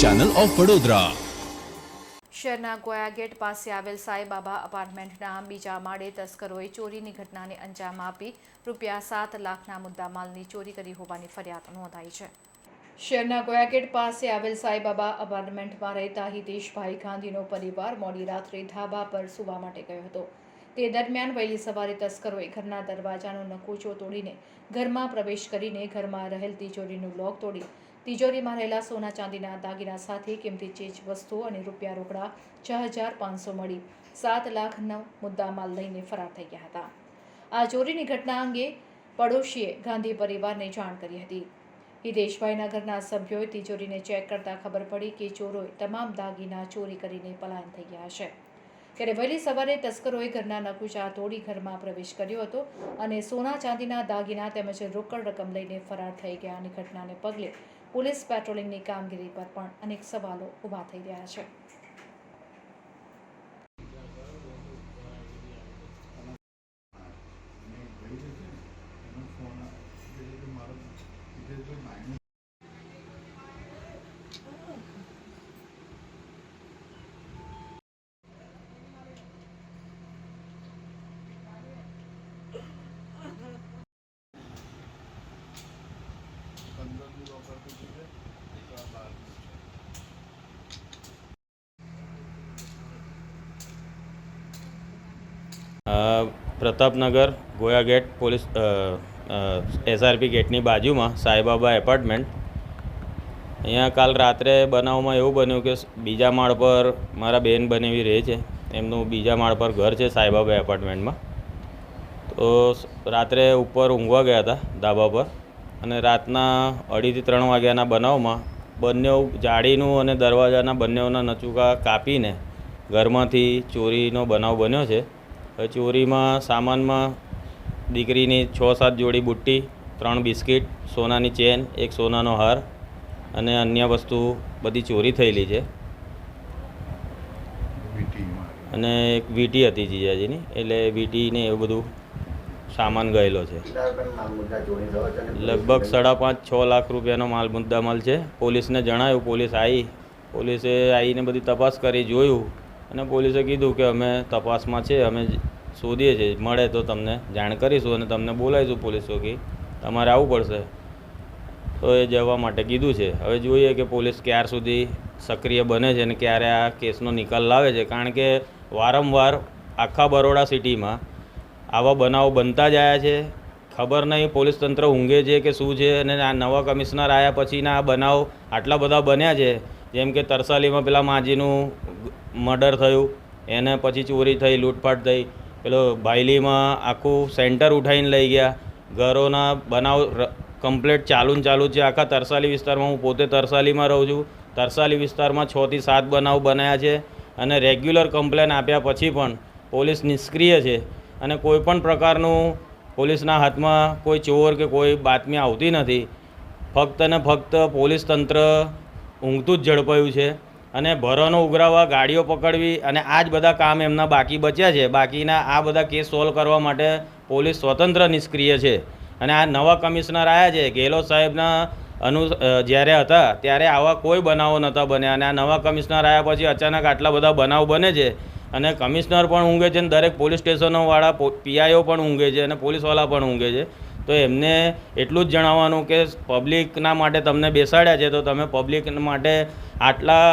Channel of Vadodara શહેરના Goya gate પાસે આવેલ સાંઈબાબા અપાર્ટમેન્ટના બીજા માળે તસ્કરોએ ચોરીની ઘટનાને અંજામ આપી રૂપિયા સાત લાખના મુદ્દામાલની ચોરી કરી હોવાની ફરિયાદ નોંધાઈ છે. શહેરના ગોયા ગેટ પાસે આવેલ સાંઈબાબા અપાર્ટમેન્ટમાં રહેતા હિતેશભાઈ ગાંધીનો પરિવાર મોડી રાત્રે ધાબા પર સુવા માટે ગયો હતો. તે દરમિયાન વહેલી સવારે તસ્કરોએ ઘરના દરવાજાનો નકુચો તોડીને ઘરમાં પ્રવેશ કરીને ઘરમાં રહેલ તિજોરીનું લોક તોડી તિજોરીમાં રહેલા સોના ચાંદીના દાગીના સાથે કિંમતી ચીજ વસ્તુઓ અને રૂપિયા રોકડા છ હજાર પાંચસો મળી. સાત લાખ નવ મુદ્દામાલ લઈને ફરાર થઈ ગયા હતા. આ ચોરીની ઘટના અંગે પડોશીએ ગાંધી પરિવારને જાણ કરી હતી. હિતેશભાઈના ઘરના સભ્યોએ તિજોરીને ચેક કરતા ખબર પડી કે ચોરોએ તમામ દાગીના ચોરી કરીને પલાયન થઈ ગયા છે. ત્યારે વહેલી સવારે તસ્કરોએ ઘરના નકુચા તોડી ઘરમાં પ્રવેશ કર્યો હતો અને સોના ચાંદીના દાગીના તેમજ રોકડ રકમ લઈને ફરાર થઈ ગયાની ઘટનાને પગલે પોલીસ પેટ્રોલિંગની કામગીરી પર પણ અનેક સવાલો ઊભા થઈ રહ્યા છે અ, Pratapnagar Goya gate police SRP ગેટની બાજુમાં સાંઈબાબા એપાર્ટમેન્ટ. અહીંયા કાલ રાત્રે બનાવમાં એવું બન્યું કે બીજા માળ પર મારા બેન બનેવી રહે છે. એમનું બીજા માળ પર ઘર છે સાંઈબાબા એપાર્ટમેન્ટમાં. તો રાત્રે ઉપર ઊંઘવા ગયા હતા ધાબા પર અને રાતના અઢીથી ત્રણ વાગ્યાના બનાવમાં બંને જાળીનું અને દરવાજાના બંનેઓના નચુકા કાપીને ઘરમાંથી ચોરીનો બનાવ બન્યો છે. ચોરીમાં, સામાનમાં દીકરીની છ સાત જોડી બુટ્ટી, ત્રણ બિસ્કિટ, સોનાની ચેન, એક સોનાનો હાર અને અન્ય વસ્તુ બધી ચોરી થયેલી છે. અને એક વીટી હતી જીજાજીની એટલે વીટીને એવું બધું સામાન ગયેલો છે. લગભગ સાડા પાંચ, છ લાખ રૂપિયાનો માલ, મુદ્દામાલ છે. પોલીસને જણાયું, પોલીસ આવી પોલીસે આવીને બધી તપાસ કરી, જોયું. અને પોલીસે કીધું કે અમે તપાસમાં છીએ, અમે શોધીએ છીએ. મળે તો તમને જાણ કરીશું અને તમને બોલાવીશું પોલીસ ચોકી તમારે આવવું પડશે. તો એ જવા માટે કીધું છે. હવે જોઈએ કે પોલીસ ક્યાર સુધી સક્રિય બને છે અને ક્યારે આ કેસનો નિકાલ લાવે છે. કારણ કે વારંવાર આખા બરોડા સિટીમાં આવા બનાવો બનતા જ આવ્યા છે. ખબર નહીં પોલીસ તંત્ર ઊંઘે છે કે શું છે અને આ નવા કમિશનર આવ્યા પછીના આ બનાવ આટલા બધા બન્યા છે. જેમ કે તરસાલીમાં પેલા માજીનું મર્ડર થયું, એને પછી ચોરી થઈ, લૂંટફાટ થઈ, પેલો ભાયલીમાં આખું સેન્ટર ઉઠાવીને લઈ ગયા. ઘરોના બનાવ કમ્પ્લેટ ચાલુ ચાલુ છે. આખા તરસાલી વિસ્તારમાં હું પોતે તરસાલીમાં રહું છું. તરસાલી વિસ્તારમાં છથી સાત બનાવ બનાવ્યા છે અને રેગ્યુલર કમ્પ્લેન આપ્યા પછી પણ પોલીસ નિષ્ક્રિય છે અને કોઈ પણ પ્રકારનું પોલીસના હાથમાં કોઈ ચોર કે કોઈ બાતમી આવતી નથી. ફક્ત ને ફક્ત પોલીસ તંત્ર ઊંઘતું જ ઝડપાયું છે. અને ભરોનો ઉઘરાવવા ગાડીઓ પકડવી અને આ જ બધા કામ એમના બાકી બચ્યા છે. બાકીના આ બધા કેસ સોલ્વ કરવા માટે પોલીસ સ્વતંત્ર નિષ્ક્રિય છે. અને આ નવા કમિશનર આવ્યા છે. ગેહલોત સાહેબના અનુ જ્યારે હતા, ત્યારે આવા કોઈ બનાવો નહોતા બન્યા. અને આ નવા કમિશનર આવ્યા પછી અચાનક આટલા બધા બનાવ બને છે. અને કમિશનર પણ ઊંઘે છે અને દરેક પોલીસ સ્ટેશનોવાળા પીઆઈઓ પણ ઊંઘે છે અને પોલીસવાળા પણ ઊંઘે છે. તો એમને એટલું જ જણાવવાનું કે પબ્લિકના માટે તમને બેસાડ્યા છે, તો તમે પબ્લિક માટે આટલા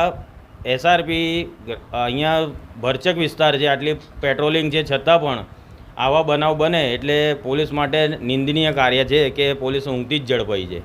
એસઆરપી અહીંયા ભરચક વિસ્તાર છે, આટલી પેટ્રોલિંગ છે, છતાં પણ આવા બનાવ બને એટલે પોલીસ માટે નિંદનીય કાર્ય છે કે પોલીસ ઊંઘતી જ ઝડપાઈ છે